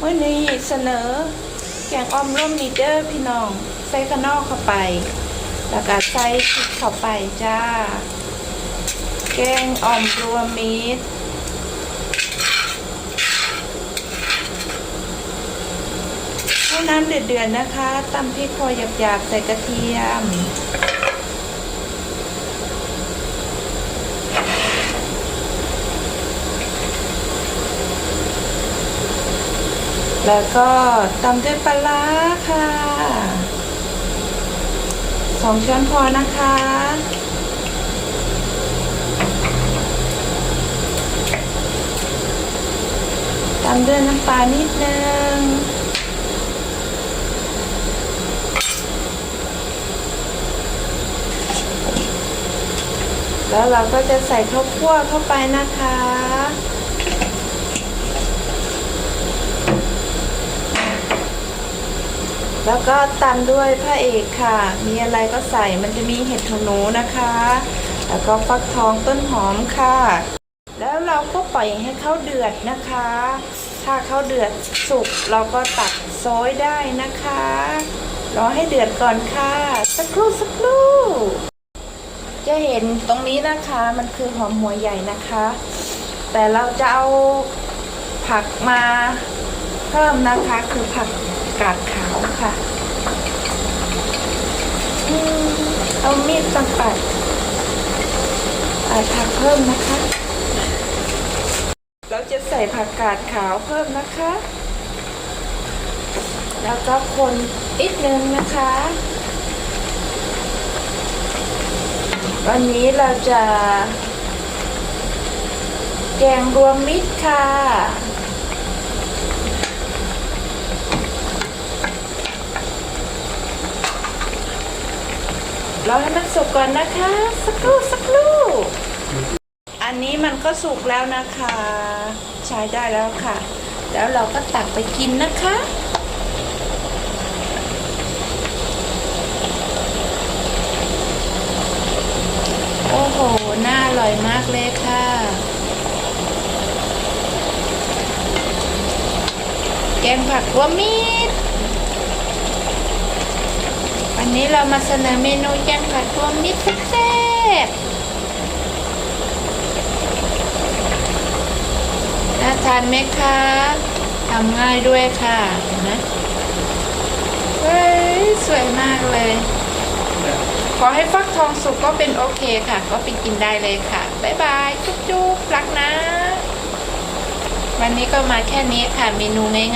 เมื่อนี้เสนอ แกงอ้อมร่มนีเดอร์พี่น้อง ใส่กระนอกเข้าไป แล้วก็ใส่พริกเข้าไปจ้า แกงอ่อมรวมมิตรให้น้ำเดือดๆนะคะตำพริกพอหยาบๆใส่กระเทียม แล้วก็ตำด้วยปลาร้าค่ะสองช้อนพอนะคะตามด้วยน้ำปลานิดนึง แล้วเราก็จะใส่ข้าวคั่วเข้าไปนะคะ แล้วก็ตามด้วยพระเอกค่ะ มีอะไรก็ใส่มันจะมีเห็ดหูหนูนะคะ แล้วก็ฟักทองต้นหอมค่ะ แล้วเราก็ปล่อยให้เขาเดือดนะคะ ถ้าเขาเดือดสุกเราก็ตักโซยได้นะคะรอให้เดือดก่อนค่ะ สักครู่สักครู่ จะเห็นตรงนี้นะคะมันคือหอมหัวใหญ่นะคะ แต่เราจะเอาผักมาเพิ่มนะคะคือผัก กาดขาวค่ะเอามีดมาปัดปัดผักเพิ่มนะคะ เราจะใส่ผักกาดขาวเพิ่มนะคะ แล้วก็คนนิดนึงนะคะ วันนี้เราจะ แกงรวมมิตรค่ะ รอให้มันสุกก่อนนะคะ สักครู่สักครู่อันนี้มันก็สุกแล้วนะคะ ใช้ได้แล้วค่ะ แล้วเราก็ตักไปกินนะคะโอ้โห น่าอร่อยมากเลยค่ะ แกงผักรวมมิตร วันนี้เรามาเสนอเมนูแกงผักรวมมิตรแซ่บน่าทานไหมคะทำง่ายด้วยค่ะเห็นไหมเฮ้ยสวยมากเลย ขอให้ฟักทองสุกก็เป็นโอเคค่ะ ก็ไปกินได้เลยค่ะ บ๊ายบาย จุ๊บๆรักนะ วันนี้ก็มาแค่นี้ค่ะ เมนูง่าย